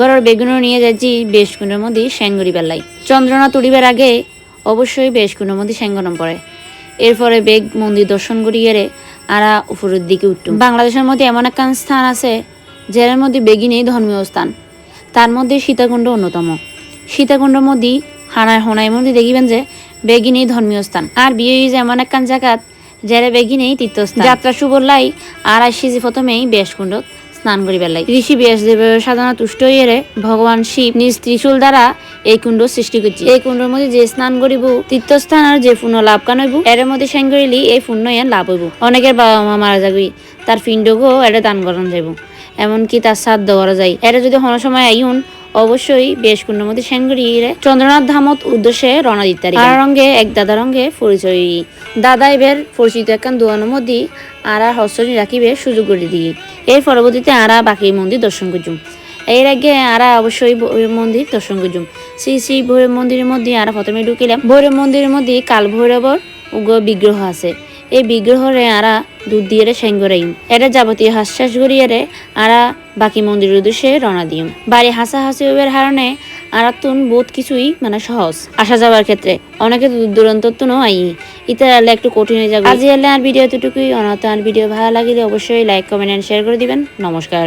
ঘরের বেগুনও নিয়ে যাচ্ছি বেশকুণ্ডের মধ্যে স্যাঙ্গুরি বেলায় চন্দ্রনা তুলিবার আগে অবশ্যই বেশকুণ্ডের মধ্যে স্যাঙ্গনম পড়ে। এরপরে বেগ মন্দির দর্শন করি গেলে আরা উপরের দিকে উঠত বাংলাদেশের মধ্যে এমন একখান স্থান আছে যার মধ্যে বেগিনেই ধর্মীয় স্থান। তার মধ্যে সীতাকুণ্ড অন্যতম। সীতাকুণ্ডের মধ্যে হানায় হনায় মধ্যে দেখিবেন যে বেগিনী ধর্মীয় স্থান। আর বিয়ে যে এমন একখান জায়গাত যারা বেগিনেই তীর্থস্থান। যাত্রা শুভলাই আর আসিছি প্রথমেই বেশকুণ্ড স্নান করি বেলাই ঋষি ব্যাসদেবের সাধনা তুষ্ট হইয়ে ভগবান শিব নিজ ত্রিশূল দ্বারা এই কুণ্ড সৃষ্টি করছে এই কুণ্ডের মধ্যে যে স্নান করিব, তীর্থস্থান আর যে পুণ্য লাভ কান হইব, এর মধ্যে সাইন করিলি এই পুণ্য ইয়ান লাভ হইব। অনেকের বাবা মা মারা যাবি, তার পিণ্ডগো এটা দান করান যাইব। এমনকি তার শ্রাদ্ধ করা যায়। এটা যদি হন সময় আইন অবশ্যই বেশ কুণ্ডের মধ্যে সেন করি চন্দ্রনাথ ধামত উদ্দেশ্যে রওনা দিতে আর রঙে, এক দাদা রঙে পরিচয় দাদা এবার পরিচিত একখান দোয়ানোর মধ্যে আর হস্তনি রাখিবে সুযোগ করে দিয়ে এর পরবর্তীতে আরা বাকি মন্দির দর্শন করছুম এর আগে আরা অবশ্যই ভৈরব মন্দির দর্শন করছুম শ্রী শ্রী ভৈরব মন্দিরের মধ্যে আরা প্রথমে ঢুকিলাম। ভৈরব মন্দিরের মধ্যে কাল ভৈরবর উগ্র বিগ্রহ আছে। এই বিগ্রহরে আরা দুধ দিয়ে সেঙ্গরাইম এটা যাবতীয় হাস্যাস গড়িয়ারে আরা বাকি মন্দিরের উদ্দেশ্যে রওনা দিম বাড়ি হাসা হাসি হারণে আরা বোধ কিছুই মানে সহজ। আসা যাওয়ার ক্ষেত্রে। অনেকে দূর দূরান্ত তো নয়। ইতে আলে একটু কঠিন হয়ে যাবে। আজ আর ভিডিও এতটুকুই। অনাথ আর ভিডিও ভালো লাগিলে অবশ্যই লাইক কমেন্ট এন্ড শেয়ার করে দিবেন। নমস্কার।